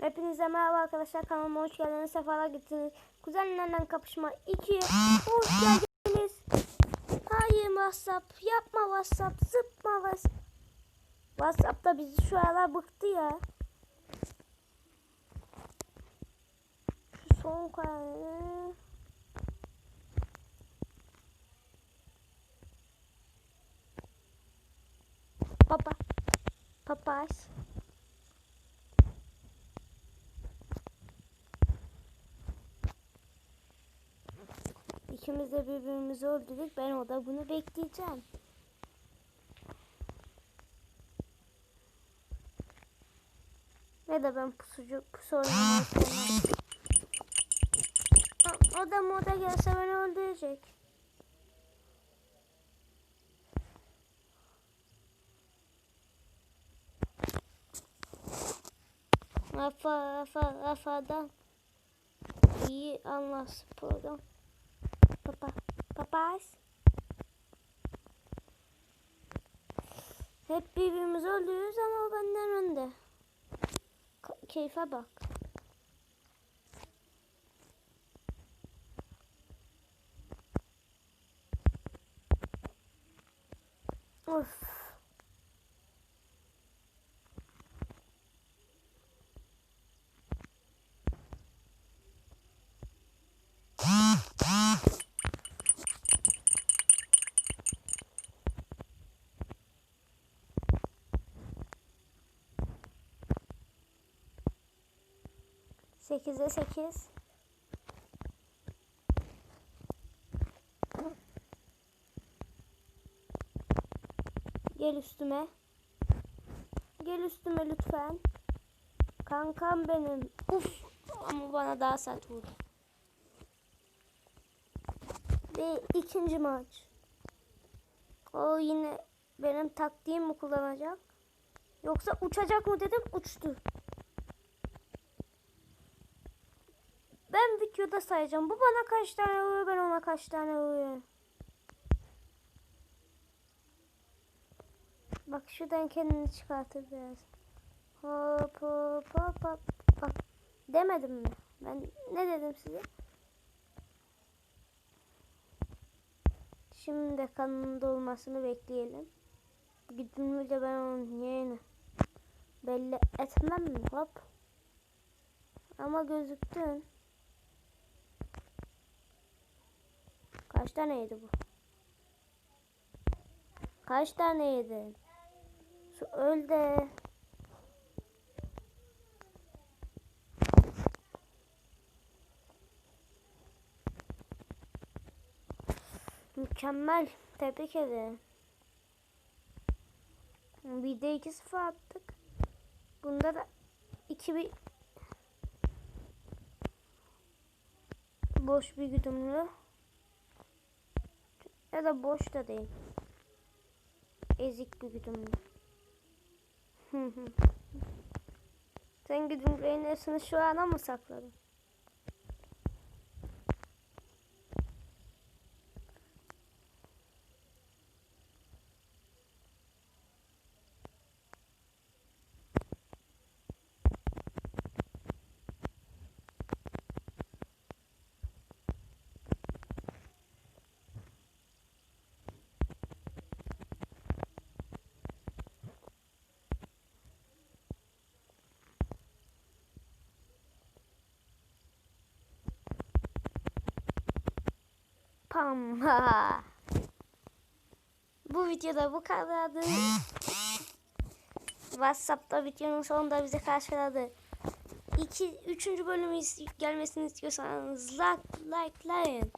Hepinize merhaba arkadaşlar kanalıma hoş geldiniz sefalar getirdiniz. Kuzenlerden kapışma 2 hoş geldiniz. Hayır WhatsApp yapma WhatsApp zıpma WhatsApp. WhatsApp da bizi şu aralar bıktı ya. Şu son kararı. Papa. Papaz. İkimiz de birbirimizi öldürdük. Ben o da bunu bekleyeceğim. Ne de ben pusucu pusu sevmem. O- da moda gelse beni öldürecek. Rafa Rafa Rafa'dan iyi anlar program. Papa papaz. Hep birbirimizi öldürüyoruz ama o benden önde. Keyfe bak. Of. Sekize sekiz. Gel üstüme. Gel üstüme lütfen. Kankam benim. Uf. Ama bana daha sert vurdu. Ve ikinci maç. O yine benim taktiğim mi kullanacak? Yoksa uçacak mı dedim uçtu. Ben videoda sayacağım. Bu bana kaç tane vuruyor ben ona kaç tane vuruyor. Bak şuradan kendini çıkartır biraz. Hop hop hop hop. Bak demedim mi? Ben ne dedim size? Şimdi de kanının dolmasını bekleyelim. Güdümlü de ben onun yeğeni. Belli etmem mi? Hop. Ama gözüktün. Kaç taneydi bu? Kaç taneydi? Şu öl de. Mükemmel. Tebrik ederim. Bir de 2-0 attık. Bunda da 2 bir boş bir güdümlü. Ya da boş da değil. Ezik bir güdümlü. Sen güdümlerin hepsini şu ana mı sakladın? Pam. ha. Bu videoda bu kadardı. WhatsApp'ta videonun sonunda bize karşıladı. İki, üçüncü bölümü is- gelmesini istiyorsanız like, likelayın.